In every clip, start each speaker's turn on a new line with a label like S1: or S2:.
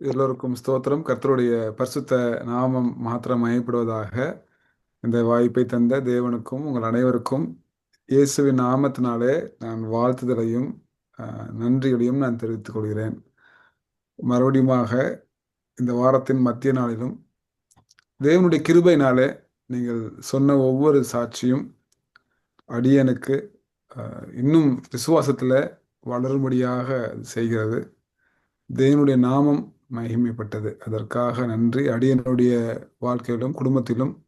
S1: எல்லோருக்கும் ஸ்தோத்திரம். கர்த்தருடைய பரிசுத்த நாமம் மாத்திரம் மயப்படுவதாக இந்த வாய்ப்பை தந்த தேவனுக்கும் உங்கள் அனைவருக்கும் இயேசுவின் நாமத்தினாலே நான் வாழ்த்துதலையும் நன்றிகளையும் நான் தெரிவித்துக் கொள்கிறேன். மறுபடியுமாக இந்த வாரத்தின் மத்திய நாளிலும் தேவனுடைய கிருபையினாலே நீங்கள் சொன்ன ஒவ்வொரு சாட்சியும் அடியனுக்கு இன்னும் விசுவாசத்தில் வளரும்படியாக செய்கிறது. தேவனுடைய நாமம் மகிமைப்பட்டது. அதற்காக நன்றி. அடியனுடைய வாழ்க்கையிலும் குடும்பத்திலும்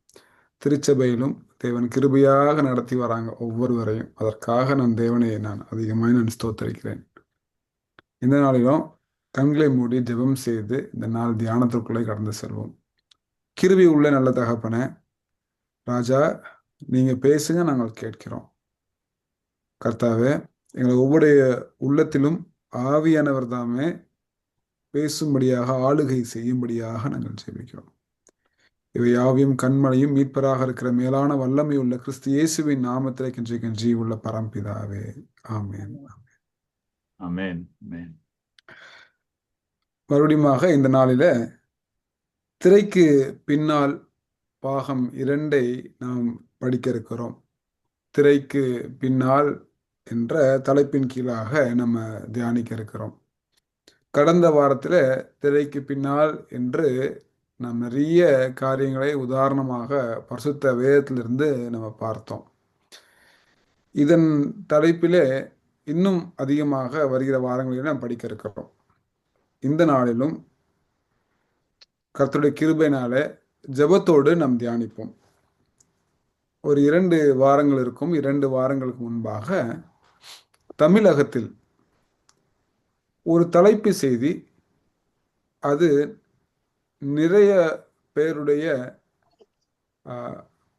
S1: திருச்சபையிலும் தேவன் கிருபையாக நடத்தி வராங்க ஒவ்வொருவரையும். அதற்காக நான் தேவனை நான் அதிகமாக நான் ஸ்தோத்தரிக்கிறேன். இந்த நாளிலும் கண்களை மூடி ஜெபம் செய்து இந்த நாள் தியானத்திற்குள்ளே கடந்து செல்வோம். கிருபி உள்ள நல்ல தகப்பன ராஜா நீங்க பேசுங்க நாங்கள் கேட்கிறோம். கர்த்தாவே எங்களை ஒவ்வொரு உள்ளத்திலும் ஆவியானவர் தாமே பேசும்படியாக ஆளுகை செய்யும்படியாக நாங்கள் ஜெபிக்கிறோம். இவை யாவையும் கண்மலையும் மீட்பராக இருக்கிற மேலான வல்லமை உள்ள கிறிஸ்து இயேசுவின் நாமத்திலே கெஞ்சி கெஞ்சி உள்ள பரம்பிதாவே. ஆமென்.
S2: அமேன்
S1: மறுபடியுமாக இந்த நாளில திரைக்கு பின்னால் பாகம் இரண்டை நாம் படிக்க இருக்கிறோம். திரைக்கு பின்னால் என்ற தலைப்பின் கீழாக நம்ம தியானிக்க இருக்கிறோம். கடந்த வாரத்தில் திரைக்கு பின்னால் என்று நாம் நிறைய காரியங்களை உதாரணமாக பரிசுத்த வேதத்திலிருந்து நம்ம பார்த்தோம். இதன் தலைப்பிலே இன்னும் அதிகமாக வருகிற வாரங்களில் நாம் படிக்க இருக்கிறோம். இந்த நாளிலும் கர்த்தருடைய கிருபையினாலே ஜெபத்தோடு நாம் தியானிப்போம். ஒரு இரண்டு வாரங்கள் இருக்கும். இரண்டு வாரங்களுக்கு முன்பாக தமிழகத்தில் ஒரு தலைப்பு செய்தி. அது நிறைய பேருடைய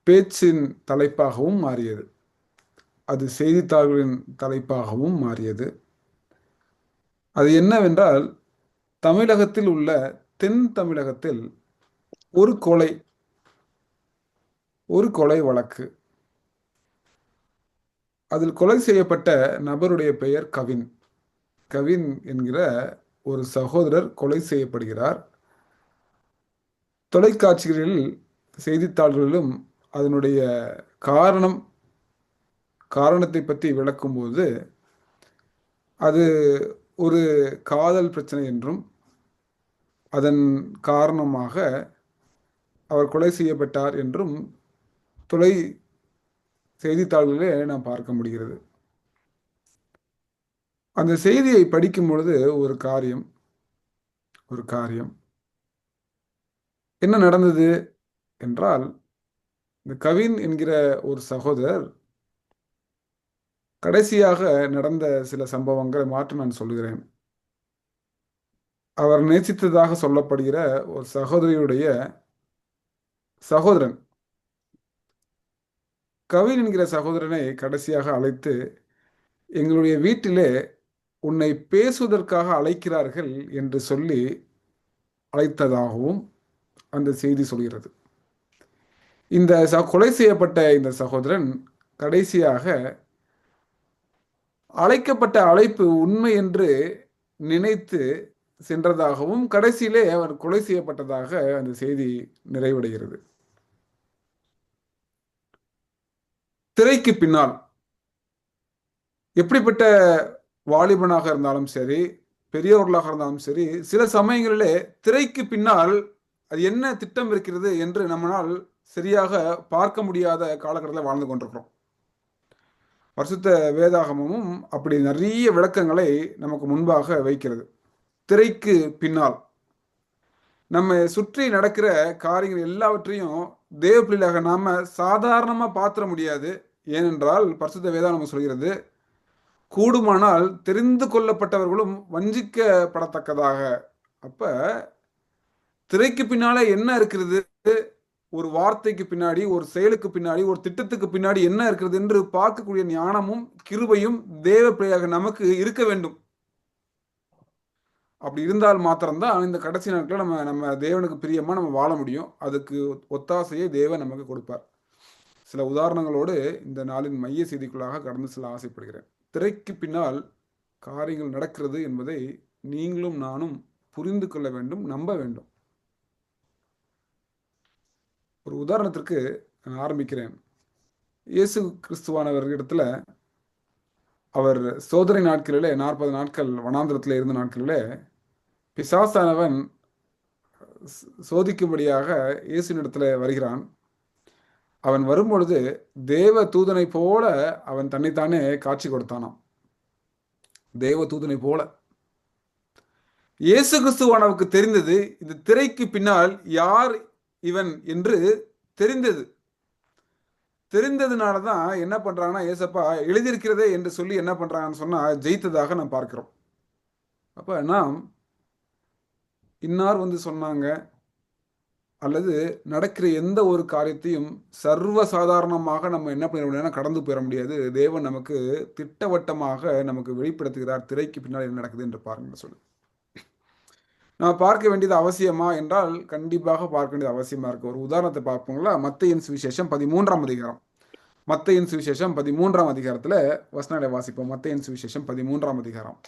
S1: பேச்சின் தலைப்பாகவும் மாறியது. அது செய்தித்தாள்களின் தலைப்பாகவும் மாறியது. அது என்னவென்றால் தமிழகத்தில் உள்ள தென் தமிழகத்தில் ஒரு கொலை ஒரு கொலை வழக்கு. அதில் கொலை செய்யப்பட்ட நபருடைய பெயர் கவின். கவின் என்கிற ஒரு சகோதரர் கொலை செய்யப்படுகிறார். தொலைக்காட்சிகளில் செய்தித்தாள்களிலும் அதனுடைய காரணம் காரணத்தை பற்றி விளக்கும்போது அது ஒரு காதல் பிரச்சனை என்றும் அதன் காரணமாக அவர் கொலை செய்யப்பட்டார் என்றும் தொலை செய்தித்தாள்களே நாம் பார்க்க முடிகிறது. அந்த செய்தியை படிக்கும் பொழுது ஒரு காரியம் ஒரு காரியம். என்ன நடந்தது என்றால் இந்த கவின் என்கிற ஒரு சகோதரர் கடைசியாக நடந்த சில சம்பவங்களை மாற்றி நான் சொல்கிறேன் அவர் நேசித்ததாக சொல்லப்படுகிற ஒரு சகோதரியுடைய சகோதரன். கவின் என்கிற சகோதரனை கடைசியாக அழைத்து எங்களுடைய வீட்டிலே உன்னை பேசுவதற்காக அழைக்கிறார்கள் என்று சொல்லி அழைத்ததாகவும் அந்த செய்தி சொல்கிறது. இந்த ச- கொலை செய்யப்பட்ட இந்த சகோதரன் கடைசியாக அழைக்கப்பட்ட அழைப்பு உண்மை என்று நினைத்து சென்றதாகவும் கடைசியிலே அவர் கொலை செய்யப்பட்டதாக அந்த செய்தி நிறைவடைகிறது. திரைக்கு பின்னால் எப்படிப்பட்ட வாலிபனாக இருந்தாலும் சரி பெரியவர்களாக இருந்தாலும் சரி சில சமயங்களிலே திரைக்கு பின்னால் அது என்ன திட்டம் இருக்கிறது என்று நம்மளால் சரியாக பார்க்க முடியாத காலகட்டத்தில் வாழ்ந்து கொண்டிருக்கிறோம். வருஷத்த வேதாகமமும் அப்படி நிறைய விளக்கங்களை நமக்கு முன்பாக வைக்கிறது. திரைக்கு பின்னால் நம்ம சுற்றி நடக்கிற காரியங்கள் எல்லாவற்றையும் தேவ பிள்ளைகளாக நாம சாதாரணமா பார்த்துட முடியாது. ஏனென்றால் பரிசுத்த வேதாகமம் நம்ம சொல்கிறது கூடுமானால் தெரிந்து கொள்ளப்பட்டவர்களும் வஞ்சிக்கப்படத்தக்கதாக. அப்ப திரைக்கு பின்னால என்ன இருக்கிறது? ஒரு வார்த்தைக்கு பின்னாடி ஒரு செயலுக்கு பின்னாடி ஒரு திட்டத்துக்கு பின்னாடி என்ன இருக்கிறது என்று பார்க்கக்கூடிய ஞானமும் கிருபையும் தேவ பிள்ளையாக நமக்கு இருக்க வேண்டும். அப்படி இருந்தால் மாத்திரம்தான் இந்த கடைசி நாட்களில் நம்ம நம்ம தேவனுக்கு பிரியமா நம்ம வாழ முடியும். அதுக்கு ஒத்தாசையை தேவன் நமக்கு கொடுப்பார். சில உதாரணங்களோடு இந்த நாளின் மைய செய்திக்குள்ளாக கடந்து செல்ல ஆசைப்படுகிறேன். திரைக்கு பின்னால் காரியங்கள் நடக்கிறது என்பதை நீங்களும் நானும் புரிந்து கொள்ள வேண்டும் நம்ப வேண்டும். ஒரு உதாரணத்திற்கு நான் ஆரம்பிக்கிறேன். இயேசு கிறிஸ்துவானவர்களிடத்துல அவர் சோதனை நாட்களிலே நாற்பது நாட்கள் வனாந்திரத்தில் இருந்த நாட்களிலே பிசாசானவன் சோதிக்கும்படியாக இயேசுனிடத்தில் வருகிறான். அவன் வரும்பொழுது தேவ தூதனை போல அவன் தன்னைத்தானே காட்சி கொடுத்தானாம். தேவ தூதனை போல. இயேசு கிறிஸ்துவானவுக்கு தெரிந்தது இந்த திரைக்கு பின்னால் யார் இவன் என்று தெரிந்தது. தெரிந்ததுனால தான் என்ன பண்ணுறாங்கன்னா ஏசப்பா எழுதியிருக்கிறதே என்று சொல்லி என்ன பண்ணுறாங்கன்னு சொன்னால் ஜெயித்ததாக நாம் பார்க்கிறோம். அப்போ நாம் இன்னார் வந்து சொன்னாங்க அல்லது நடக்கிற எந்த ஒரு காரியத்தையும் சர்வ சாதாரணமாக நம்ம என்ன பண்ண முடியாது கடந்து போயிட முடியாது. தேவன் நமக்கு திட்டவட்டமாக நமக்கு வெளிப்படுத்துகிறார். திரைக்கு பின்னால் என்ன நடக்குது என்று பாருங்கள் சொல்லு நான் பார்க்க வேண்டியது அவசியமா என்றால் கண்டிப்பாக பார்க்க வேண்டியது அவசியமா இருக்கு. ஒரு உதாரணத்தை பார்ப்போங்களா. மத்தையின் சுவிசேஷம் பதிமூன்றாம் அதிகாரம். மத்தையின் சுவிசேஷம் பதிமூன்றாம் அதிகாரத்துல வசனங்களை வாசிப்போம். மத்தையின் சுவிசேஷம் பதிமூன்றாம் அதிகாரம்.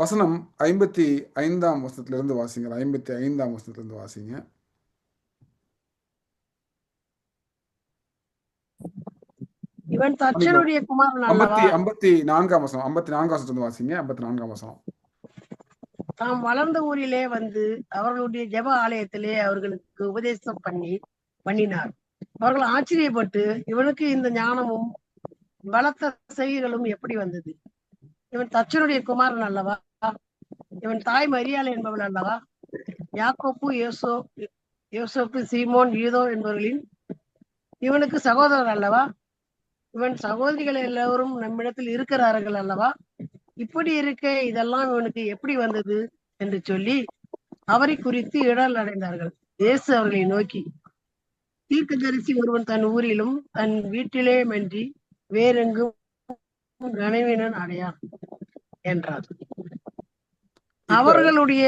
S1: வசனம் ஐம்பத்தி ஐந்தாம் வசனத்திலிருந்து வாசிங்க. ஐம்பத்தி ஐந்தாம் வசனத்திலிருந்து வாசிங்க.
S3: இவன் தச்சனுடைய குமாரன்
S1: ஐம்பத்தி ஐம்பத்தி நான்காம் வசனம். ஐம்பத்தி நான்காம் வசனத்திலிருந்து வாசிங்க. ஐம்பத்தி நான்காம் வசனம்.
S3: தாம் வளர்ந்த ஊரிலே வந்து அவர்களுடைய ஜெப ஆலயத்திலே அவர்களுக்கு உபதேசம் பண்ணி பண்ணினார். அவர்கள் ஆச்சரியப்பட்டு இவனுக்கு இந்த ஞானமும் பலத்த செய்திகளும் எப்படி வந்தது? இவன் தச்சனுடைய குமாரன் அல்லவா? இவன் தாய் மரியாள் என்பவன் அல்லவா? யாக்கோப்பு யோசோ யோசோப்பு சீமோன் யூதோ என்பவர்களின் இவனுக்கு சகோதரர் அல்லவா? இவன் சகோதரிகள் எல்லோரும் நம்மிடத்தில் இருக்கிறார்கள் அல்லவா? இப்படி இருக்க இதெல்லாம் இவனுக்கு எப்படி வந்தது என்று சொல்லி அவரை குறித்து இடல் அடைந்தார்கள். இயேசு அவர்களை நோக்கி தீர்க்கதரிசி ஒருவன் தன் ஊரிலும் தன் வீட்டிலே வேறெங்கும் கனவினன் அடையான் என்றார். அவர்களுடைய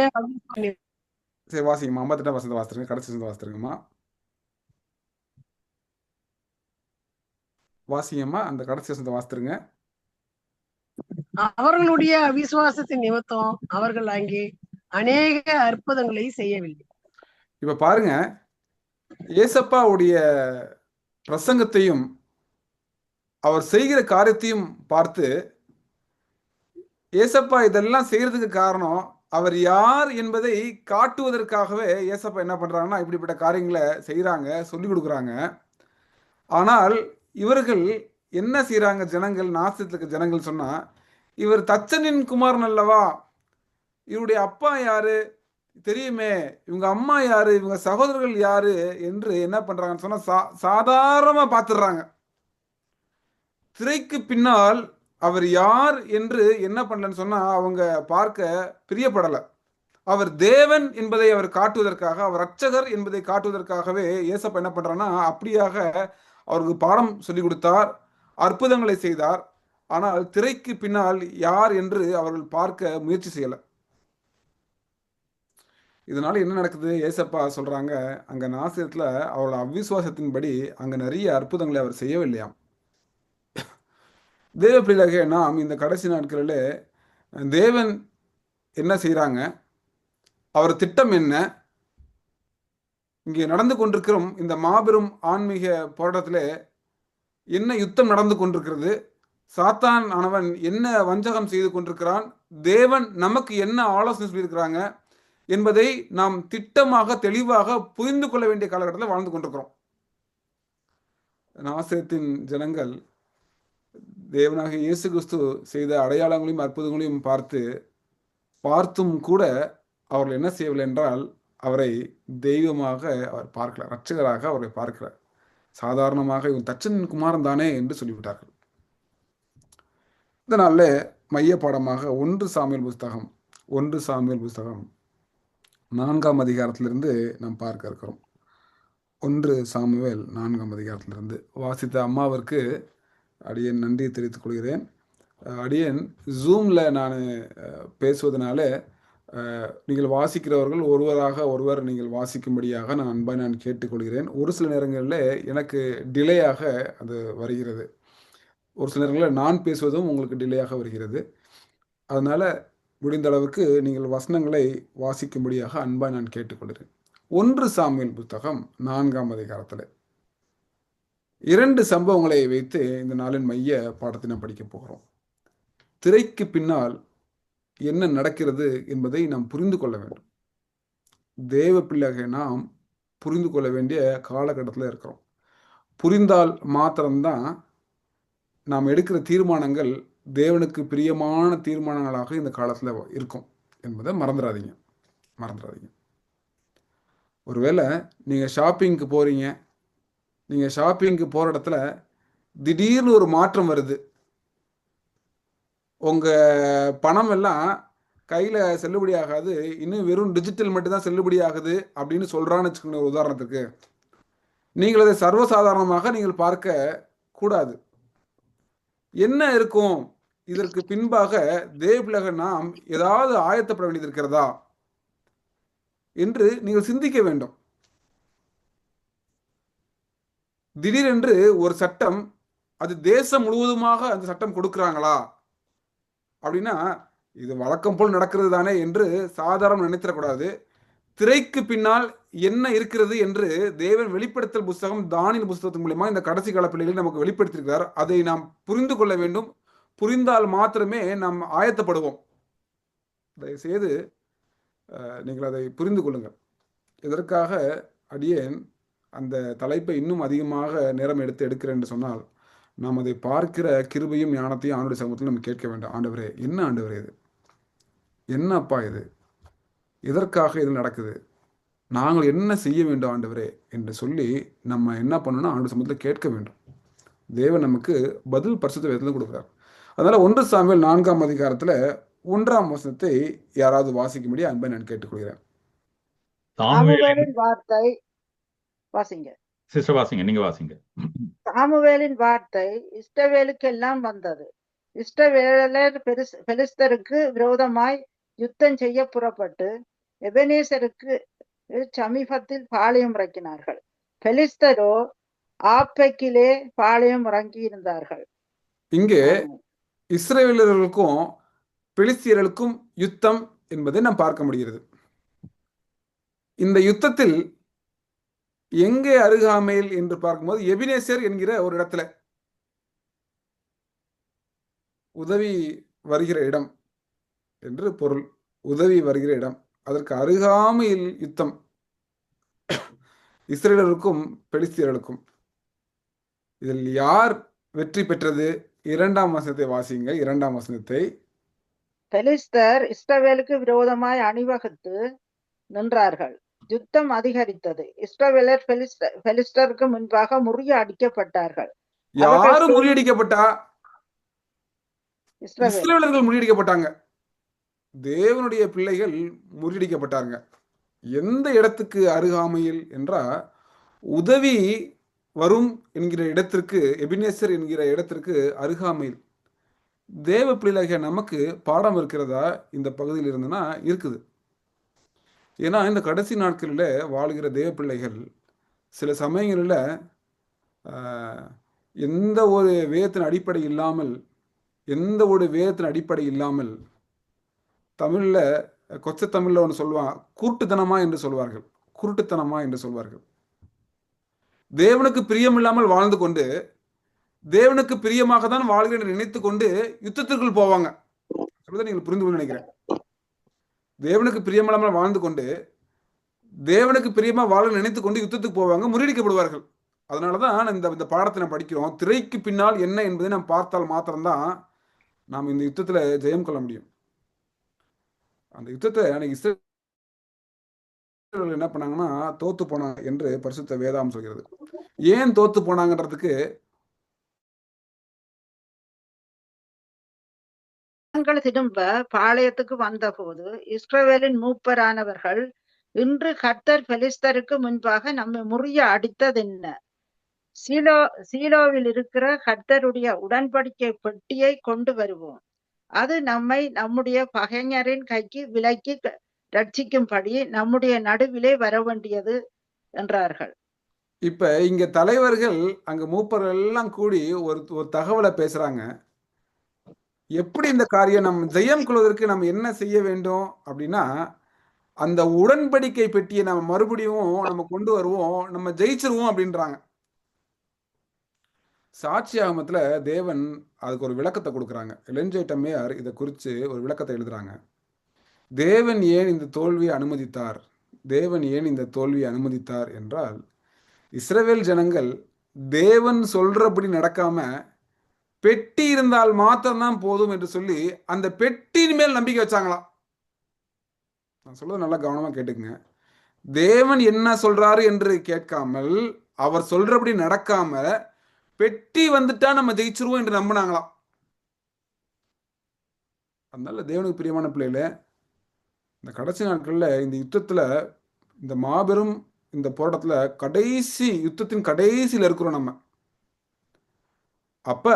S1: சரி வாசிங்கம்மா ஐம்பத்தெட்டாம் வசனத்தை வாசிருங்க கடைசி வசனத்தை வாசிருங்கம்மா வாசிங்கம்மா அந்த கடைசி வசனத்தை வாசித்துருங்க
S3: அவர்களுடைய அவிசுவாசத்தின் நிமித்தம் அவர்கள் அங்கே அநேக அற்புதங்களை செய்யவில்லை.
S1: இப்ப பாருங்க. ஏசப்பாவுடைய பிரசங்கத்தையும் அவர் செய்கிற காரியத்தையும் பார்த்து ஏசப்பா இதெல்லாம் செய்யறதுக்கு காரணம் அவர் யார் என்பதை காட்டுவதற்காகவே ஏசப்பா என்ன பண்றாங்கன்னா இப்படிப்பட்ட காரியங்களை செய்யறாங்க சொல்லி கொடுக்குறாங்க. ஆனால் இவர்கள் என்ன செய்யறாங்க ஜனங்கள் நாசத்துக்கு ஜனங்கள் சொன்னா இவர் தச்சனின் குமாரன் அல்லவா? இவருடைய அப்பா யாரு? தெரியுமே இவங்க அம்மா யாரு? இவங்க சகோதரர்கள் யாரு? என்று என்ன பண்றாங்கன்னு சொன்னா சா சாதாரணமா பார்த்துடுறாங்க. திரைக்கு பின்னால் அவர் யார் என்று என்ன பண்ணலன்னு சொன்னா அவங்க பார்க்க பிரியப்படலை. அவர் தேவன் என்பதை அவர் காட்டுவதற்காக அவர் ரட்சகர் என்பதை காட்டுவதற்காகவே ஏசப்ப என்ன பண்றான்னா அப்படியாக அவருக்கு பாடம் சொல்லி கொடுத்தார் அற்புதங்களை செய்தார். ஆனால் திரைக்கு பின்னால் யார் என்று அவர்கள் பார்க்க முயற்சி செய்யலை. இதனால என்ன நடக்குது? ஏசப்பா சொல்றாங்க அங்க நாசிரத்துல அவரோட அவிசுவாசத்தின்படி அங்க நிறைய அற்புதங்களை அவர் செய்யவில்லையாம். தேவ நாம் இந்த கடைசி நாட்களில் தேவன் என்ன செய்கிறாங்க அவர் திட்டம் என்ன? இங்கே நடந்து கொண்டிருக்கிறோம் இந்த மாபெரும் ஆன்மீக போராட்டத்தில் என்ன யுத்தம் நடந்து கொண்டிருக்கிறது? சாத்தான் ஆனவன் என்ன வஞ்சகம் செய்து கொண்டிருக்கிறான்? தேவன் நமக்கு என்ன ஆலோசனை சொல்லியிருக்கிறாங்க? என்பதை நாம் திட்டமாக தெளிவாக புரிந்து கொள்ள வேண்டிய காலகட்டத்தில் வாழ்ந்து கொண்டிருக்கிறோம். நாசத்தின் ஜனங்கள் தேவனாக இயேசு கிறிஸ்து செய்த அடையாளங்களையும் அற்புதங்களையும் பார்த்து பார்த்தும் கூட அவர்கள் என்ன செய்யவில்லை என்றால் அவரை தெய்வமாக அவர் பார்க்கல ரட்சகராக அவரை பார்க்கிறார். சாதாரணமாக இவன் தச்சன் குமாரன் தானே என்று சொல்லிவிட்டார்கள். இதனால மைய பாடமாக ஒன்று சாமியல் புஸ்தகம் ஒன்று சாமியல் புஸ்தகம் நான்காம் அதிகாரத்திலிருந்து நாம் பார்க்க இருக்கிறோம். ஒன்று சாமுவேல் நான்காம் அதிகாரத்திலிருந்து. வாசித்த அம்மாவிற்கு அடியேன் நன்றி தெரிவித்துக் கொள்கிறேன். அடியேன் ஜூமில் நான் பேசுவதனால நீங்கள் வாசிக்கிறவர்கள் ஒருவராக ஒருவர் நீங்கள் வாசிக்கும்படியாக நான் அன்பாக நான் கேட்டுக்கொள்கிறேன். ஒரு சில நேரங்களில் எனக்கு டிலேயாக அது வருகிறது. ஒரு சில நேரங்களில் நான் பேசுவதும் உங்களுக்கு டிலேயாக வருகிறது. அதனால் முடிந்த அளவுக்கு நீங்கள் வசனங்களை வாசிக்கும்படியாக அன்பாக நான் கேட்டுக்கொள்கிறேன். ஒன்று சாமியல் புத்தகம் நான்காம் அதிகாரத்தில். இரண்டு சம்பவங்களை வைத்து இந்த நாளின் மைய பாடத்தை நாம் படிக்கப் போகிறோம். திரைக்கு பின்னால் என்ன நடக்கிறது என்பதை நாம் புரிந்து கொள்ள வேண்டும். தேவ பிள்ளைகள் நாம் புரிந்து கொள்ள வேண்டிய காலகட்டத்தில் இருக்கிறோம். புரிந்தால் மாத்திரம்தான் நாம் எடுக்கிற தீர்மானங்கள் தேவனுக்கு பிரியமான தீர்மானங்களாக இந்த காலத்தில் இருக்கும் என்பதை மறந்துடாதீங்க. மறந்துடாதீங்க. ஒருவேளை நீங்கள் ஷாப்பிங்க்கு போகிறீங்க நீங்கள் ஷாப்பிங்க்கு போகிற இடத்துல திடீர்னு ஒரு மாற்றம் வருது. உங்கள் பணம் எல்லாம் கையில் செல்லுபடி ஆகாது இன்னும் வெறும் டிஜிட்டல் மட்டும்தான் செல்லுபடி ஆகுது அப்படின்னு சொல்கிறான்னு வச்சுக்கோங்க ஒரு உதாரணத்துக்கு. நீங்கள் அதை சர்வசாதாரணமாக நீங்கள் பார்க்க கூடாது. என்ன இருக்கும்? இதற்கு பின்பாக தேவபிலக நாம் ஏதாவது ஆயத்தப்பட வேண்டியது இருக்கிறதா? என்று நீங்கள் சிந்திக்க வேண்டும். திடீரென்று ஒரு சட்டம் அது தேசம் முழுவதுமாக அந்த சட்டம் கொடுக்குறாங்களா? அப்படின்னா இது வழக்கம் போல் நடக்கிறது தானே என்று சாதாரணம் நினைத்திடக்கூடாது. திரைக்கு பின்னால் என்ன இருக்கிறது என்று தேவன் வெளிப்படுத்தல் புஸ்தகம் தானின் புஸ்தகத்தின் மூலயமா இந்த கடைசி கால நமக்கு வெளிப்படுத்தியிருக்கிறார். அதை நாம் புரிந்து கொள்ள வேண்டும். புரிந்தால் மாத்திரமே நாம் ஆயத்தப்படுவோம். தயவுசெய்து நீங்கள் அதை புரிந்து கொள்ளுங்கள். இதற்காக அடியேன் அந்த தலைப்பை இன்னும் அதிகமாக நேரம் எடுத்து எடுக்கிறேன் என்று சொன்னால் நாம் அதை பார்க்கிற கிருபையும் ஞானத்தையும் ஆண்டுடைய சமூகத்தில் நம்ம கேட்க வேண்டும். ஆண்டவரே என்ன ஆண்டவரே இது? என்ன அப்பா இது? எதற்காக இது நடக்குது? நாங்கள் என்ன செய்ய வேண்டும் ஆண்டவரே என்று சொல்லி நம்ம என்ன பண்ணணும்னா ஆண்டு சமூகத்தில் கேட்க வேண்டும். தேவன் நமக்கு பதில் பரிசுத்த வேதத்தில் கொடுக்குறார். அதனால ஒன்று சாமியல் நான்காம் அதிகாரத்தில் ஒன்றாம் வசனத்தை யாராவது வாசிக்கும்படி அன்பை நான் கேட்டுக்கொள்கிறேன்.
S4: சாமுவேலின் வார்த்தை வாசிங்க.
S2: சிஸ்டர் வாசிங்க நீங்க வாசிங்க.
S4: சாமுவேலின் வார்த்தை இஷ்டவேலுக்கெல்லாம் வந்தது. இஷ்டவேலர் பெருஸ் பெலிஸ்தருக்கு விரோதமாய் யுத்தம் செய்ய புறப்பட்டு எபனேசருக்கு சமீபத்தில் பாளையம் இறக்கினார்கள். பெலிஸ்தரோ ஆப்பெக்கிலே பாளையம் இறங்கி இருந்தார்கள்.
S1: இங்கே இஸ்ரேலர்களுக்கும் பெலிஸ்தியர்களுக்கும் யுத்தம் என்பதை நாம் பார்க்க முடிகிறது. இந்த யுத்தத்தில் எங்கே அருகாமையில் என்று பார்க்கும்போது எபினேசர் என்கிற ஒரு இடத்துல உதவி வருகிற இடம் என்று பொருள். உதவி வருகிற இடம். அதற்கு அருகாமையில் யுத்தம். இஸ்ரேலருக்கும் பெலிஸ்தியர்களுக்கும் இதில் யார் வெற்றி பெற்றது? இரண்டாம் வசனத்தை வாசிங்க இரண்டாம் வசனத்தை.
S4: பெலிஸ்தர் இஸ்ரவேலுக்கு விரோதமாய் அணிவகுத்து நின்றார்கள். யுத்தம் அதிகரித்தது. இஸ்ரவேலர் பெலிஸ்ட பெலிஸ்டருக்கு முன்பாக முறிய அடிக்கப்பட்டார்கள்.
S1: யாரு முறியடிக்கப்பட்டா? இஸ்ரேலர்கள் முறியடிக்கப்பட்டாங்க. தேவனுடைய பிள்ளைகள் முறியடிக்கப்பட்டாங்க. எந்த இடத்துக்கு அருகாமையில் என்றா உதவி வரும் என்கிற இடத்திற்கு எபினேசர் என்கிற இடத்திற்கு அருகாமையில். தேவ பிள்ளைகள் நமக்கு பாடம் இருக்கிறதா? இந்த பகுதியில் இருந்துன்னா இருக்குது. ஏன்னா இந்த கடைசி நாட்களில் வாழ்கிற தேவ பிள்ளைகள் சில சமயங்களில் ஆஹ், எந்த ஒரு வேதத்தின் அடிப்படை இல்லாமல் எந்த ஒரு வேதத்தின் அடிப்படை இல்லாமல் தமிழில் கொச்ச தமிழில் ஒன்று சொல்லுவான் குருட்டுத்தனமா என்று சொல்வார்கள். குருட்டுத்தனமா என்று சொல்வார்கள். தேவனுக்கு பிரியமில்லாமல் வாழ்ந்து கொண்டு தேவனுக்கு பிரியமாக தான் வாழ்கிறேன் நினைத்து கொண்டு யுத்தத்திற்குள் போவாங்க. சொல்றதை நீங்கள் புரிந்து கொண்டு நினைக்கிறேன். தேவனுக்கு பிரியமில்லாமல் வாழ்ந்து கொண்டு தேவனுக்கு பிரியமாக வாழ நினைத்து கொண்டு யுத்தத்துக்கு போவாங்க முறியடிக்கப்படுவார்கள். அதனாலதான் இந்த இந்த பாடத்தை நம்ம படிக்கிறோம். திரைக்கு பின்னால் என்ன என்பதை நாம் பார்த்தால் மாத்திரம்தான் நாம் இந்த யுத்தத்தில் ஜெயம் கொள்ள முடியும். அந்த யுத்தத்தை அன்னைக்கு இஸ்ரேலர்கள் என்ன பண்ணாங்கன்னா தோத்து போனாங்க என்று பரிசுத்த வேதாம் சொல்கிறது. ஏன் தோத்து போனாங்கன்றதுக்கு
S4: ஜனங்கள் திரும்ப பாளையத்துக்கு வந்தபோது இஸ்ரவேலின் மூப்பரானவர்கள் இன்று கர்த்தர் பெலிஸ்தருக்கு முன்பாக நம்மை முறிய அடித்தது என்ன சீலோ சீலோவில் இருக்கிற கர்த்தருடைய உடன்படிக்கை பெட்டியை கொண்டு வருவோம். அது நம்மை நம்முடைய பகைஞரின் கைக்கு விலக்கி ரட்சிக்கும்படி நம்முடைய நடுவிலே வர வேண்டியது என்றார்கள்.
S1: இப்ப இங்க தலைவர்கள் அங்க மூப்பர்கள் எல்லாம் கூடி ஒரு ஒரு தகவலை பேசுறாங்க. எப்படி இந்த காரியம் நம் ஜெயம் கொள்வதற்கு நம்ம என்ன செய்ய வேண்டும் அப்படின்னா அந்த உடன்படிக்கை பெட்டியை நம்ம மறுபடியும் நம்ம கொண்டு வருவோம் நம்ம ஜெயிச்சிருவோம் அப்படின்றாங்க. சாட்சி ஆகமத்துல தேவன் அதுக்கு ஒரு விளக்கத்தை கொடுக்குறாங்க. இளஞ்சேட்டம்மையார் இதை குறித்து ஒரு விளக்கத்தை எழுதுறாங்க. தேவன் ஏன் இந்த தோல்வியை அனுமதித்தார்? தேவன் ஏன் இந்த தோல்வியை அனுமதித்தார்? என்றால் இஸ்ரவேல் ஜனங்கள் தேவன் சொல்றபடி நடக்காம பெட்டி இருந்தால் மாத்திரம்தான் போதும் என்று சொல்லி அந்த பெட்டியின் மேல் நம்பிக்கை வச்சாங்களாம். நான் சொல்றது நல்லா கவனமா கேட்டுக்குங்க. தேவன் என்ன சொல்றாரு என்று கேட்காமல் அவர் சொல்றபடி நடக்காம பெட்டி வந்துட்டா நம்ம ஜெயிச்சிருவோம் என்று நம்பினாங்களாம். அதனால தேவனுக்கு பிரியமான பிள்ளைகள இந்த கடைசி நாட்கள்ல இந்த யுத்தத்துல இந்த மாபெரும் இந்த போராட்டத்துல கடைசி யுத்தத்தின் கடைசியில் இருக்கிறோம் நம்ம. அப்ப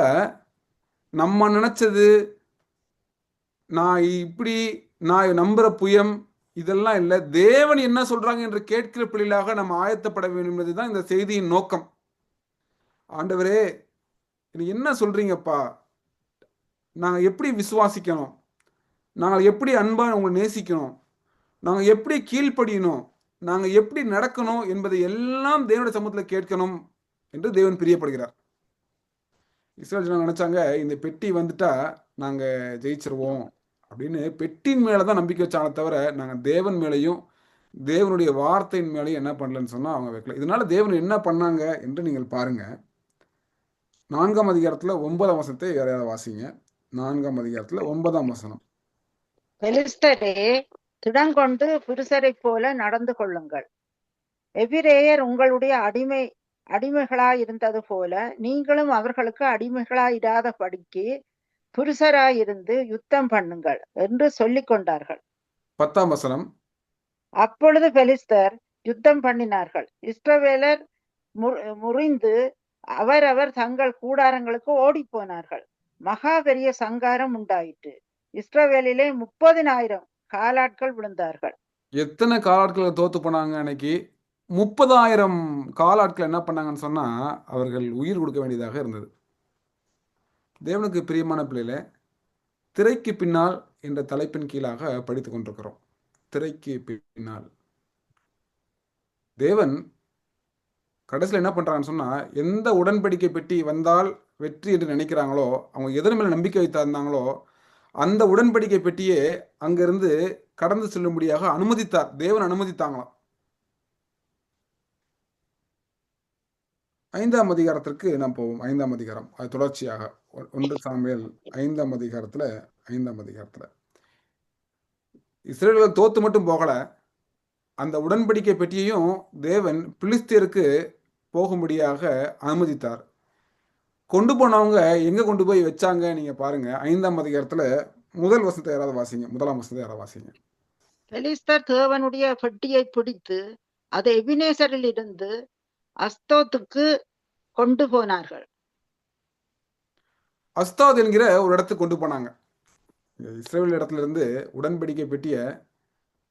S1: நம்ம நினைச்சது நான் இப்படி நான் நம்புற புயம் இதெல்லாம் இல்லை. தேவன் என்ன சொல்றாங்க என்று கேட்கிற பிள்ளைகளாக நம்ம ஆயத்தப்பட வேண்டும் என்பதுதான் இந்த செய்தியின் நோக்கம். ஆண்டவரே என்ன சொல்றீங்கப்பா? நாங்கள் எப்படி விசுவாசிக்கணும்? நாங்கள் எப்படி அன்பாக உங்களை நேசிக்கணும்? நாங்கள் எப்படி கீழ்ப்படியணும்? நாங்கள் எப்படி நடக்கணும் என்பதை எல்லாம் தேவனுடைய சமூகத்தில் கேட்கணும் என்று தேவன் பிரியப்படுகிறார். இஸ்ரேல் ஜனங்க நினைச்சாங்க இந்த பெட்டி வந்துட்டா நாங்கள் ஜெயிச்சிருவோம் அப்படின்னு பெட்டின் மேலே தான் நம்பிக்கை வச்சாங்க தவிர நாங்கள் தேவன் மேலேயும் தேவனுடைய வார்த்தையின் மேலேயும் என்ன பண்ணலன்னு சொன்னால் அவங்க வைக்கல. இதனால தேவன் என்ன பண்ணாங்க என்று நீங்கள் பாருங்க. நான்காம் அதிகாரத்தில் ஒன்பதாம் வசனத்தை யாரையாவது வாசிங்க. நான்காம் அதிகாரத்தில் ஒன்பதாம் வசனம்.
S4: திடங்கொண்டு புருஷரை போல நடந்து கொள்ளுங்கள். எபிரேயர் உங்களுடைய அடிமை அடிமைகளாயிருந்தது போல நீங்களும் அவர்களுக்கு அடிமைகளாயிராத படிக்கு புருஷராயிருந்து யுத்தம் பண்ணுங்கள் என்று சொல்லிக் கொண்டார்கள்.
S1: பத்தாம் வசனம்.
S4: அப்பொழுது பெலிஸ்தர் யுத்தம் பண்ணினார்கள். இஸ்ரவேலர் முறிந்து அவரவர் தங்கள் கூடாரங்களுக்கு ஓடிப் போனார்கள் மகா பெரிய சங்காரம் உண்டாயிற்று. இஸ்ரவேலிலே முப்பதினாயிரம் காலாட்கள் விழுந்தார்கள்.
S1: எத்தனை காலாட்களை தோத்து போனாங்க அன்னைக்கு? முப்பதாயிரம் காலாட்கள் என்ன பண்ணாங்கன்னு சொன்னால் அவர்கள் உயிர் கொடுக்க வேண்டியதாக இருந்தது. தேவனுக்கு பிரியமான பிள்ளையில திரைக்கு பின்னால் என்ற தலைப்பின் கீழாக படித்து கொண்டிருக்கிறோம். திரைக்கு பின்னால். தேவன் கடைசியில் என்ன பண்ணுறாங்கன்னு சொன்னால் எந்த உடன்படிக்கை பெட்டி வந்தால் வெற்றி என்று நினைக்கிறாங்களோ அவங்க எதன் மேலே நம்பிக்கை வைத்திருந்தாங்களோ அந்த உடன்படிக்கை பெட்டியே அங்கேருந்து கடந்து செல்லும்படியாக அனுமதித்தார். தேவன் அனுமதித்தாங்களாம். ஐந்தாம் அதிகாரத்திற்கு நாம் போவோம். ஐந்தாம் அதிகாரம். அது தொடர்ச்சியாக. ஒன்று சாமியல் ஐந்தாம் அதிகாரத்துல ஐந்தாம் அதிகாரத்துல. இஸ்ரேல்கள் தோத்து மட்டும் போகல. அந்த உடன்படிக்கை பெட்டியையும் தேவன் பிலிஸ்தியருக்கு போகும்படியாக அனுமதித்தார். கொண்டு போனவங்க எங்க கொண்டு போய் வச்சாங்க நீங்க பாருங்க. ஐந்தாம் அதிகாரத்துல முதல் வசனத்தை யாராவது வாசிங்க. முதலாம் வசனத்தை யாராவது வாசிங்க.
S4: பெலிஸ்தர் தேவனுடைய பெட்டியை பிடித்து அதை எபினேசரில் இருந்து அஸ்தோத்துக்கு கொண்டு போனார்கள்.
S1: அஸ்தாத் என்கிற ஒரு இடத்துக்கு கொண்டு போனாங்க. இஸ்ரேல் இடத்துல இருந்து உடன்படிக்கை பெட்டிய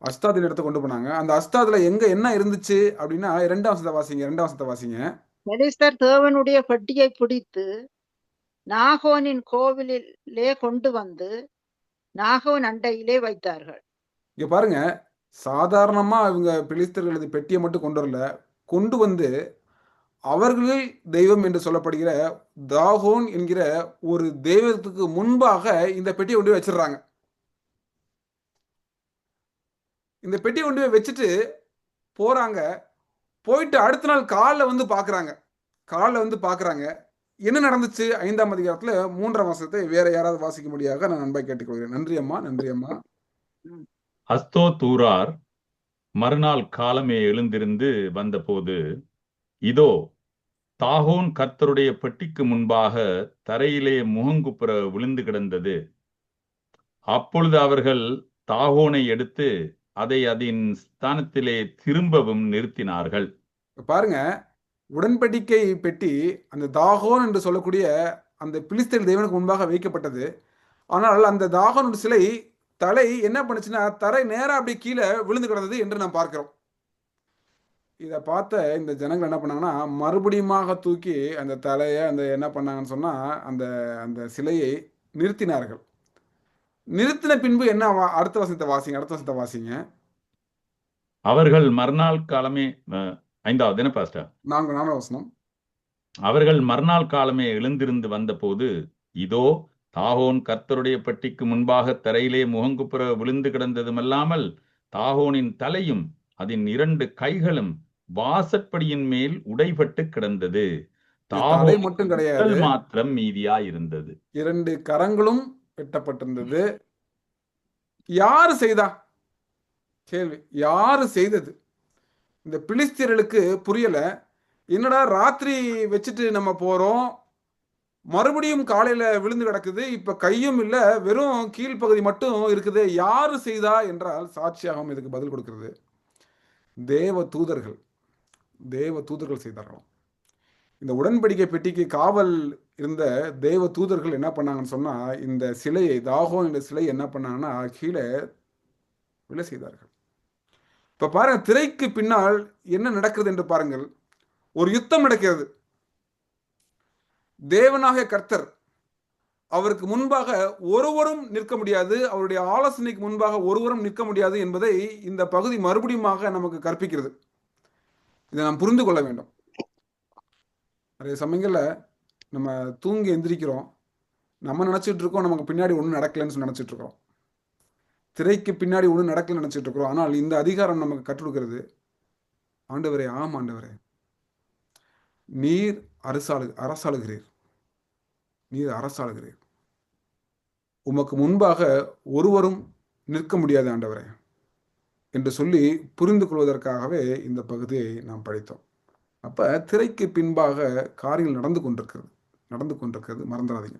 S1: அஸ்தாதின் இடத்துக்கு கொண்டு போனாங்க. அந்த அஸ்தாதுல எங்க என்ன இருந்துச்சு அப்படின்னா இரண்டாம் வசனத்தை வாசிங்க இரண்டாம் வசனத்தை வாசிங்க
S4: பெலிஸ்தர் தேவனுடைய பெட்டியை பிடித்து நாகோனின் கோவிலிலே கொண்டு வந்து நாகோன் அண்டையிலே வைத்தார்கள்.
S1: இங்க பாருங்க சாதாரணமா இவங்க பிலிஸ்தர்கள் இந்த பெட்டியை மட்டும் கொண்டு வரல. கொண்டு வந்து அவர்களில் தெய்வம் என்று சொல்லப்படுகிற தாகோன் என்கிற ஒரு தெய்வத்துக்கு முன்பாக இந்த பெட்டியை கொண்டு வச்சிடுறாங்க. இந்த பெட்டியை கொண்டு போய் வச்சுட்டு போறாங்க. போயிட்டு அடுத்த நாள் காலில் வந்து பார்க்குறாங்க காலைல வந்து பார்க்குறாங்க என்ன நடந்துச்சு? ஐந்தாம் அதிகாரத்தில் மூன்றாம் மாசத்தை வேற யாராவது வாசிக்க முடியாத நான் நண்பை கேட்டுக்கொள்கிறேன். நன்றி அம்மா நன்றி அம்மா.
S2: அஸ்தோ தூரார் மறுநாள் காலமே எழுந்திருந்து வந்தபோது இதோ தாகோன் கர்த்தருடைய பெட்டிக்கு முன்பாக தரையிலே முகங்குப்புற விழுந்து கிடந்தது. அப்பொழுது அவர்கள் தாகோனை எடுத்து அதை அதன் ஸ்தானத்திலே திரும்பவும் நிறுத்தினார்கள்.
S1: பாருங்க உடன்படிக்கை பெட்டி அந்த தாகோன் என்று சொல்லக்கூடிய அந்த பிலிஸ்தீன் தேவனுக்கு முன்பாக வைக்கப்பட்டது. ஆனால் அந்த தாகோன் சிலை தலை என்ன பண்ணுச்சுன்னா தரை நேரா அப்படி கீழே விழுந்து கிடந்தது என்று நாம் பார்க்கிறோம். இதை பார்த்த இந்த ஜனங்கள் என்ன பண்ணாங்கன்னா மறுபடியுமாக தூக்கி அந்த தலையை அந்த என்ன பண்ணாங்கன்னு சொன்னா அந்த அந்த சிலையை நிறுத்தினார்கள். நிறுத்தின பின்பு என்ன வா- அடுத்த வசனத்தை வாசிங்க அடுத்த வசனத்தை வாசிங்க.
S2: அவர்கள் மறுநாள் காலமே ஐந்தாவது என்ன பாஸ்டர்?
S1: நான்கு நான்கு வசனம்.
S2: அவர்கள் மறுநாள் காலமே எழுந்திருந்து வந்தபோது இதோ தாகோன் கர்த்தருடைய பட்டிக்கு முன்பாக தரையிலே முகங்குப்புற விழுந்து கிடந்ததுமல்லாமல் தாகோனின் தலையும் அதன் இரண்டு கைகளும் வாசற்படியின் மேல் உடைபட்டு கிடந்தது. தாகோனின்
S1: மட்டும் கிடையாது.
S2: மாத்திரம் மீதியா இருந்தது
S1: இரண்டு கரங்களும் வெட்டப்பட்டிருந்தது. யாரு செய்தா? கேள்வி. யாரு செய்தது? இந்த பிலிஸ்தீனர்களுக்கு புரியல. என்னடா ராத்திரி வச்சுட்டு நம்ம போறோம்? மறுபடியும் காலையில விழுந்து கிடக்குது. இப்ப கையும் இல்ல வெறும் கீழ்ப்பகுதி மட்டும் இருக்குது. யாரு செய்தா என்றால் சாட்சியாகவும் இதுக்கு பதில் கொடுக்கிறது. தேவ தூதர்கள். தேவ தூதர்கள் செய்தார்களாம். இந்த உடன்படிக்கை பெட்டிக்கு காவல் இருந்த தேவ தூதர்கள் என்ன பண்ணாங்கன்னு சொன்னா இந்த சிலையை தாகோ என்ற சிலை என்ன பண்ணாங்கன்னா கீழே விலை செய்தார்கள். இப்ப பாருங்க திரைக்கு பின்னால் என்ன நடக்கிறது என்று பாருங்கள். ஒரு யுத்தம் நடக்கிறது. தேவனாக கர்த்தர் அவருக்கு முன்பாக ஒருவரும் நிற்க முடியாது. அவருடைய ஆலோசனைக்கு முன்பாக ஒருவரும் நிற்க முடியாது என்பதை இந்த பகுதி மறுபடியுமாக நமக்கு கற்பிக்கிறது. இதை நாம் புரிந்து கொள்ள வேண்டும். நிறைய சமயங்களில் நம்ம தூங்கி எந்திரிக்கிறோம். நம்ம நினச்சிட்டு இருக்கோம் நமக்கு பின்னாடி ஒன்றும் நடக்கலைன்னு நினச்சிட்டு இருக்கிறோம். திரைக்கு பின்னாடி ஒன்றும் நடக்கலன்னு நினச்சிட்டு இருக்கிறோம். ஆனால் இந்த அதிகாரம் நமக்கு கற்றுக் கொடுக்கிறது. ஆண்டவரே ஆம் ஆண்டவரே. நீர் அரசாளு அரசாளுகிறீர். நீர் அரசாளுகிறீர் உமக்கு முன்பாக ஒருவரும் நிற்க முடியாது ஆண்டவரே என்று சொல்லி புரிந்து கொள்வதற்காகவே இந்த பகுதியை நாம் படித்தோம். அப்ப திரைக்கு பின்பாக காரியங்கள் நடந்து கொண்டிருக்கிறது நடந்து கொண்டிருக்கிறது மறந்துடாதீங்க.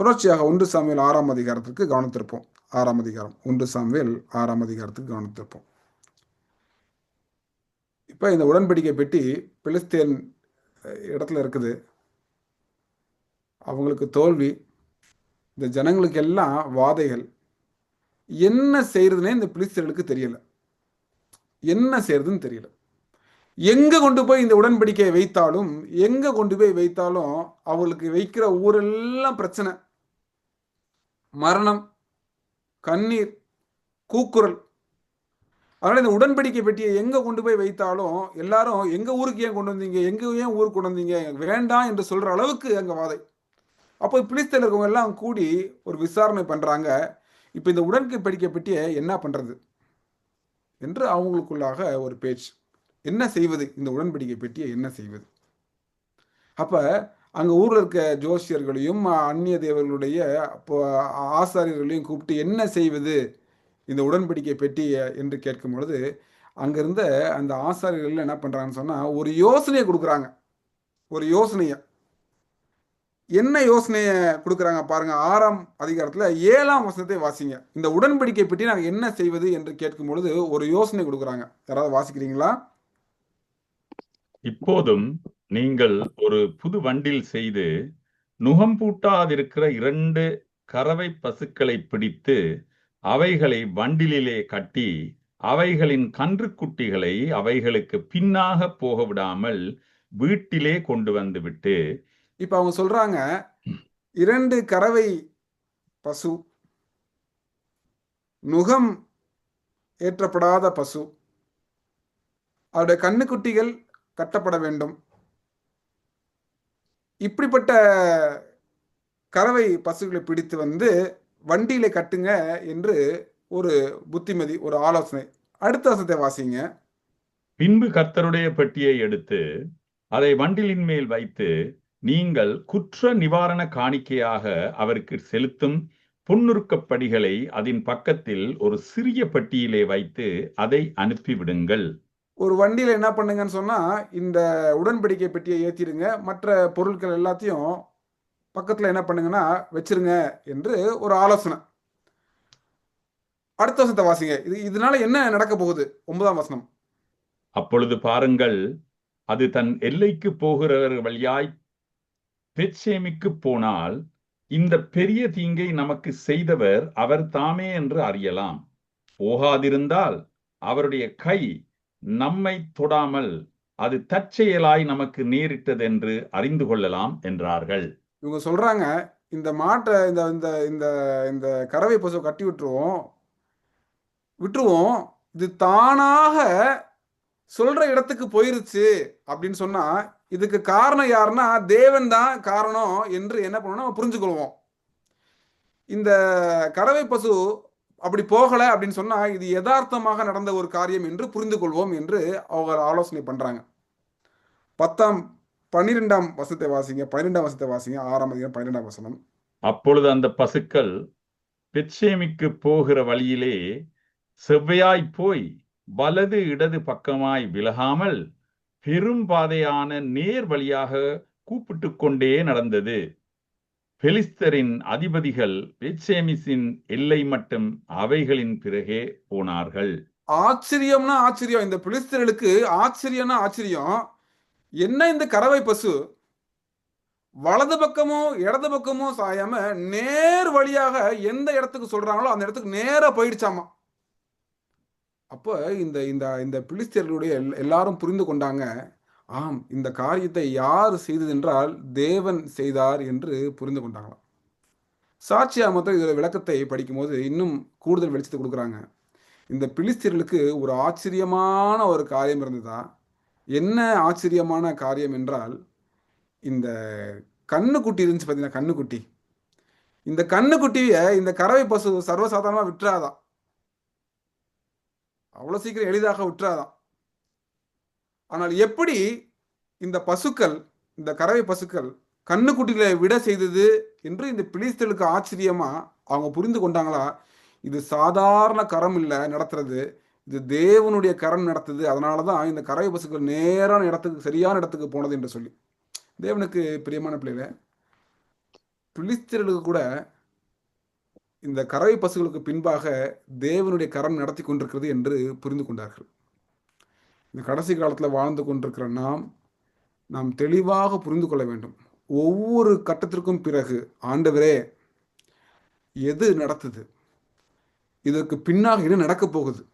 S1: தொடர்ச்சியாக ஒன்று சாமியல் ஆறாம் அதிகாரத்திற்கு கவனித்திருப்போம். ஆறாம் அதிகாரம் ஒன்று சாமுவேல் ஆறாம் அதிகாரத்துக்கு கவனித்திருப்போம். இப்போ இந்த உடன்படிக்கை பெட்டி பிலிஸ்தீன் இடத்துல இருக்குது. அவங்களுக்கு தோல்வி இந்த ஜனங்களுக்கு எல்லாம் வாதைகள். என்ன செய்யறதுனே இந்த பிலிஸ்தர்களுக்கு தெரியல. என்ன செய்யறதுன்னு தெரியல. எங்க கொண்டு போய் இந்த உடன்படிக்கையை வைத்தாலும் எங்க கொண்டு போய் வைத்தாலும் அவங்களுக்கு வைக்கிற ஊரெல்லாம் பிரச்சனை. மரணம் கண்ணீர் கூக்குரல். அதனால இந்த உடன்படிக்கை பெட்டியை எங்க கொண்டு போய் வைத்தாலும் எல்லாரும் எங்க ஊருக்கு ஏன் கொண்டு வந்தீங்க எங்க ஏன் ஊருக்கு கொண்டு வந்தீங்க வேண்டாம் என்று சொல்ற அளவுக்கு அங்க வாதை. அப்போ பிலிஸ்தீன்ல இருக்கவங்க எல்லாம் கூடி ஒரு விசாரணை பண்ணுறாங்க இப்போ இந்த உடன்படிக்கை பெட்டியை என்ன பண்ணுறது என்று அவங்களுக்குள்ளாக ஒரு பேச்சு. என்ன செய்வது? இந்த உடன்படிக்கை பெட்டியை என்ன செய்வது? அப்போ அங்கே ஊரில் இருக்க ஜோசியர்களையும் அந்நிய தேவர்களுடைய அப்போ ஆசாரியர்களையும் கூப்பிட்டு என்ன செய்வது? இந்த உடன்படிக்கை பெட்டியை என்று கேட்கும் பொழுது அங்கிருந்த அந்த ஆசாரியர்கள் என்ன பண்ணுறாங்கன்னு சொன்னால் ஒரு யோசனையை கொடுக்குறாங்க. ஒரு யோசனையை. என்ன யோசனையை கொடுக்குறாங்க பாருங்க ஆறாம் அதிகாரத்துல ஏழாம் வசனத்தை வாசிங்க. இந்த உடன்படிக்கை பற்றி நாங்க என்ன செய்வது என்று கேட்கும் பொழுது ஒரு யோசனை கொடுக்குறாங்க. யாராவது வாசிக்கிறீங்களா?
S2: இப்போதும் நீங்கள் ஒரு புது வண்டில் செய்து நுகம் பூட்டாதிருக்கிற இரண்டு கறவை பசுக்களை பிடித்து அவைகளை வண்டிலிலே கட்டி அவைகளின் கன்றுக்குட்டிகளை அவைகளுக்கு பின்னாக போக விடாமல் வீட்டிலே கொண்டு வந்துவிட்டு
S1: இப்ப அவங்க சொல்றாங்க இரண்டு கறவை பசு நுகம் ஏற்றப்படாத பசு அவருடைய கண்ணுக்குட்டிகள் கட்டப்பட வேண்டும். இப்படிப்பட்ட கறவை பசுகளை பிடித்து வந்து வண்டியில கட்டுங்க என்று ஒரு புத்திமதி ஒரு ஆலோசனை. அடுத்த வசனத்தை வாசிங்க.
S2: பின்பு கர்த்தருடைய பெட்டியை எடுத்து அதை வண்டிலின் மேல் வைத்து நீங்கள் குற்ற நிவாரண காணிக்கையாக அவருக்கு செலுத்தும் பொன்னுருக்கப்படிகளை அதன் பக்கத்தில் ஒரு சிறிய பெட்டியிலே வைத்து அதை அனுப்பிவிடுங்கள்.
S1: ஒரு வண்டியில என்ன பண்ணுங்கன்னு சொன்னா இந்த உடன்படிக்கை பெட்டியை ஏத்திடுங்க. மற்ற பொருட்கள் எல்லாத்தையும் பக்கத்துல என்ன பண்ணுங்கன்னா வச்சிருங்க என்று ஒரு ஆலோசனை. அடுத்த வசனத்தை வாசிங்க. இது இதனால என்ன நடக்க போகுது? ஒன்பதாம் வசனம்.
S2: அப்பொழுது பாருங்கள் அது தன் எல்லைக்கு போகிறவர் வழியாய் பெட்சேமிக்கு போனால் இந்த பெரிய தீங்கை நமக்கு செய்தவர் அவர் தாமே என்று அறியலாம். போகாதிருந்தால் அவருடைய கை நம்மை தொடாமல் அது தற்செயலாய் நமக்கு நேரிட்டதென்று அறிந்து கொள்ளலாம் என்றார்கள்.
S1: இவங்க சொல்றாங்க இந்த மாட்டை இந்த இந்த இந்த இந்த கறவை பசுவை கட்டி விட்டுருவோம் விட்டுருவோம் இது தானாக சொல்ற இடத்துக்கு போயிருச்சு அப்படின்னு சொன்னா இதுக்கு காரணம் யாருன்னா தேவன் தான் காரணம் என்று என்ன பண்ணணும் நம்ம புரிஞ்சுக்கொள்வோம். இந்த கறவை பசு அப்படி போகலை அப்படின்னு சொன்னால் இது யதார்த்தமாக நடந்த ஒரு காரியம் என்று புரிந்து கொள்வோம் என்று அவங்க ஆலோசனை பண்ணுறாங்க பத்தாம் பன்னிரெண்டாம் வசத்தை வாசிங்க. பன்னிரெண்டாம் வசத்தை வாசிங்க. ஆறாம் அதிகம் பன்னிரெண்டாம் வசனம்.
S2: அப்பொழுது அந்த பசுக்கள் பெத்ஷேமிக்கு போகிற வழியிலே செவ்வையாய் போய் வலது இடது பக்கமாய் விலகாமல் பெரும்பாதையான நேர் வழியாக கூப்பிட்டு கொண்டே நடந்தது. பெலிஸ்தரின் அதிபதிகள் பெட்சேமிஸின் எல்லை மட்டும் அவைகளின் பிறகே போனார்கள்.
S1: ஆச்சரியம்னா ஆச்சரியம். இந்த பிலிஸ்தர்களுக்கு ஆச்சரியம்னா ஆச்சரியம். என்ன இந்த கறவை பசு? வலது பக்கமோ இடது பக்கமோ சாயாம நேர் வழியாக எந்த இடத்துக்கு சொல்றாங்களோ அந்த இடத்துக்கு நேரா போயிடுச்சாமா? அப்போ இந்த இந்த இந்த பிலிஸ்தியர்களுடைய எல்- எல்லாரும் புரிந்து கொண்டாங்க. ஆம் இந்த காரியத்தை யார் செய்தது என்றால் தேவன் செய்தார் என்று புரிந்து கொண்டாங்களாம். சாட்சியா சாட்சியாமத்தில் இதோட விளக்கத்தை படிக்கும்போது இன்னும் கூடுதல் வெளிச்சத்தை கொடுக்குறாங்க. இந்த பிலிஸ்தியர்களுக்கு ஒரு ஆச்சரியமான ஒரு காரியம் இருந்ததா? என்ன ஆச்சரியமான காரியம் என்றால் இந்த கண்ணுக்குட்டி இருந்துச்சு பார்த்தீங்கன்னா கண்ணுக்குட்டி. இந்த கண்ணுக்குட்டியை இந்த கறவை பசு சர்வசாதாரணமாக விட்டுறாதான் அவ்வளோ சீக்கிரம் எளிதாக விட்டுறாதான் ஆனால் எப்படி இந்த பசுக்கள் இந்த கறவை பசுக்கள் கண்ணுக்குட்டிகளை விட செய்தது என்று இந்த பிலிஸ்தலுக்கு ஆச்சரியமா அவங்க புரிந்து கொண்டாங்களா? இது சாதாரண கரம் இல்லை நடத்துறது. இது தேவனுடைய கரம் நடத்துது. அதனால தான் இந்த கறவை பசுக்கள் நேரான இடத்துக்கு சரியான இடத்துக்கு போனது என்று சொல்லி. தேவனுக்கு பிரியமான பிள்ளைகளே பிலிஸ்தர்களுக்கு கூட இந்த கறவை பசுகளுக்கு பின்பாக தேவனுடைய கரம் நடத்தி கொண்டிருக்கிறது என்று புரிந்து கொண்டார்கள். இந்த கடைசி காலத்தில் வாழ்ந்து கொண்டிருக்கிற நாம் நாம் தெளிவாக புரிந்து கொள்ள வேண்டும். ஒவ்வொரு கட்டத்திற்கும் பிறகு ஆண்டவரே எது நடத்துது? இதற்கு பின்னாக என்ன நடக்கப் போகுது?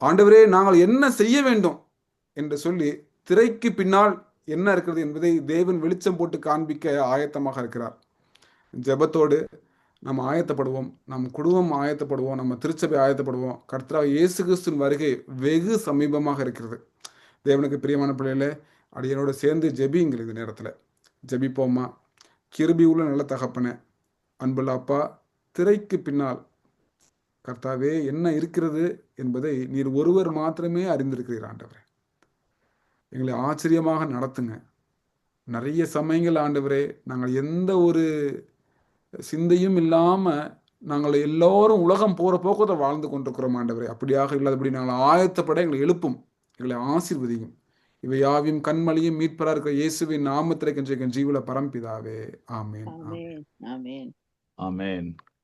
S1: ஆண்டவரே நாங்கள் என்ன செய்ய வேண்டும்? என்று சொல்லி திரைக்கு பின்னால் என்ன இருக்கிறது என்பதை தேவன் வெளிச்சம் போட்டு காண்பிக்க ஆயத்தமாக இருக்கிறார். ஜெபத்தோடு நம்ம ஆயத்தப்படுவோம். நம் குடும்பம் ஆயத்தப்படுவோம். நம்ம திருச்சபை ஆயத்தப்படுவோம். கர்த்தராக இயேசு கிறிஸ்துவின் வருகை வெகு சமீபமாக இருக்கிறது. தேவனுக்கு பிரியமான பிள்ளைகளே அடியனோடு சேர்ந்து ஜெபிங்கள் இந்த நேரத்தில். ஜெபிப்போம்மா. கிருபி உள்ள நல்ல தகப்பனே அன்புள்ள அப்பா திரைக்கு பின்னால் கர்த்தாவே என்ன இருக்கிறது என்பதை நீர் ஒருவர் மாத்திரமே அறிந்திருக்கிறீர் ஆண்டவரே. எங்களை ஆச்சரியமாக நடத்துங்க. நிறைய சமயங்கள் ஆண்டவரே நாங்கள் எந்த ஒரு சிந்தையும் இல்லாமல் நாங்கள் எல்லோரும் உலகம் போகிற போக்கத்தை வாழ்ந்து கொண்டிருக்கிறோம் ஆண்டவரே. அப்படியாக இல்லாதபடி நாங்கள் ஆயத்தப்பட எங்களை எழுப்பும் எங்களை ஆசீர்வதியும். இவை யாவையும் கண்மலையும் மீட்பரா இருக்கிற இயேசுவின் நாமத்திலே கெஞ்ச ஜீவுல பரம்பிதாவே.
S4: ஆமென் ஆமென்.
S2: ஆமென்.